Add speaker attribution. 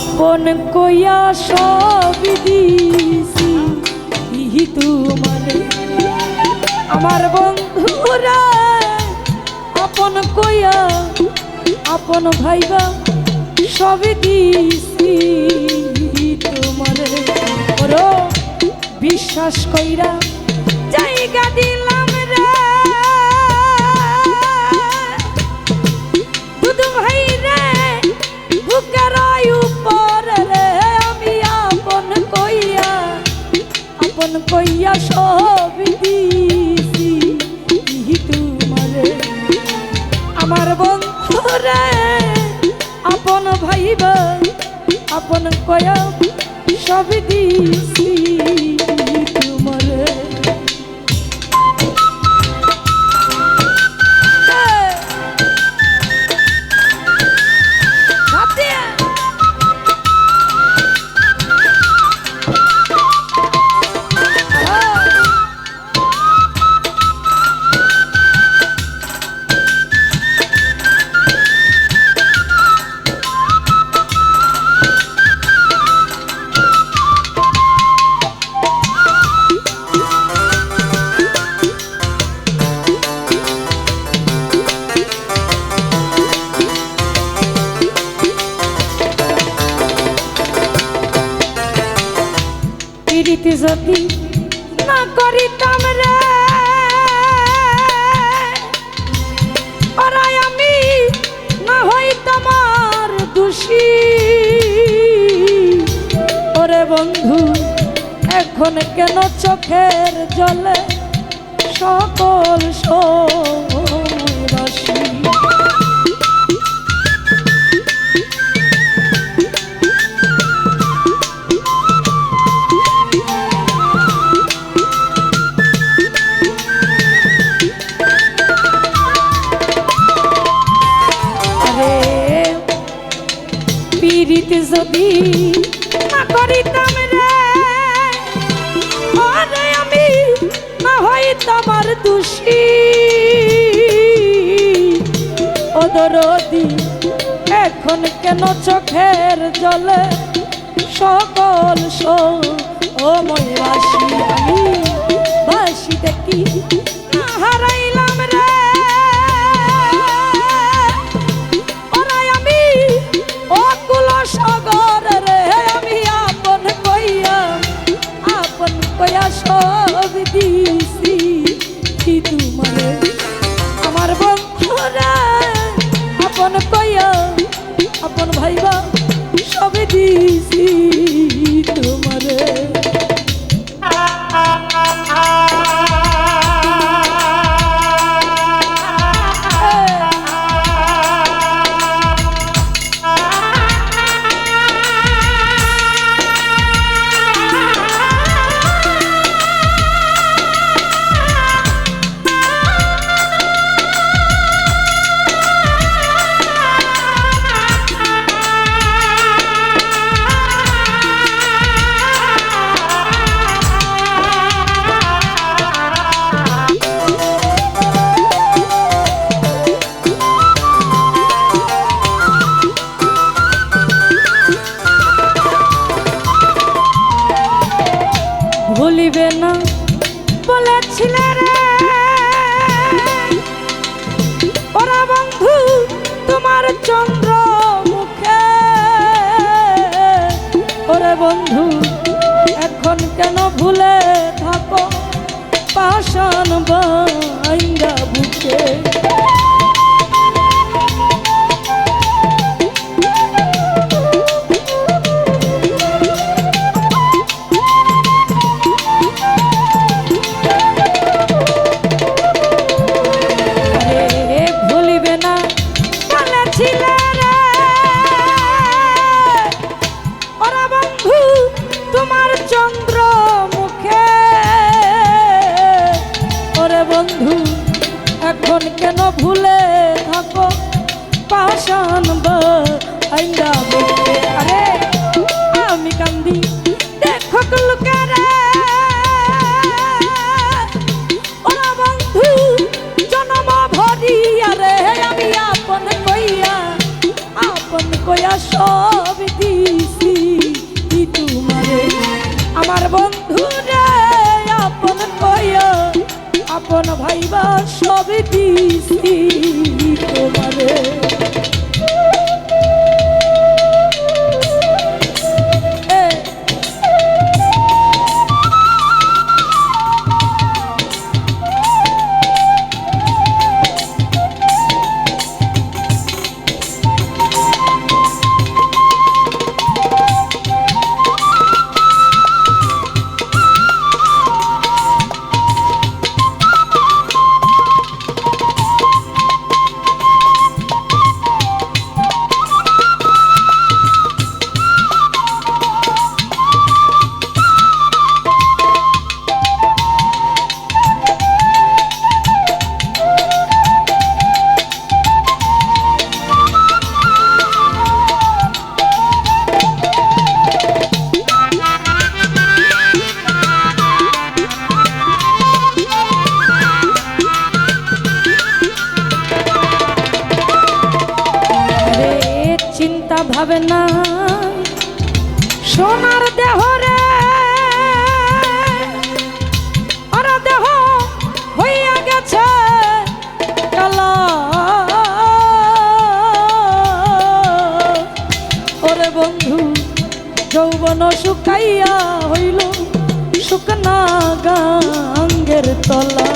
Speaker 1: আপন কইয়া সব দিছি। ইহি তোমারে। আমার বন্ধুরা, আপন কইয়া, আপন ভাইবা সব দিছি। তোমারে। বিশ্বাস কইরা জায়গা দিলাম আপন কইয়া সব দিছি। তোমারে। আমার বন্ধু রে আপন ভাইবা আপন কয়া সব দিছি। প্রীতি যদি না করিতাম রে ওরাই আমি না হইতাম আর দোষী। ওরে বন্ধু, এখন কেন চোখের জলে সকল সময়বাসী দোষী ওদরদি এখন কেন চোখের জলে সকল সময় বাসি আমি? বাসি দেখি ভুলিবে না। বলেছিলে রে। ওরা বন্ধু, তোমার চন্দ্র মুখে। ওরে বন্ধু, এখন কেন ভুলে থাকো? পাষাণ বাইন্দা বুকে। বলেছিলে ওরা বন্ধু তোমার চন্দ্র মুখে। ওরে বন্ধু এখন কেন ভুলে সব দিছি তোমারে? আমার বন্ধু রে আপন কইয়া আপন ভাইবা সব দিছি তোমারে? সোনার দেহ রে। ওরা দেহ হইয়া গেছে কালা। ওরে বন্ধু, যৌবন শুকাইয়া হইল শুকনা গাঙ্গের তলা।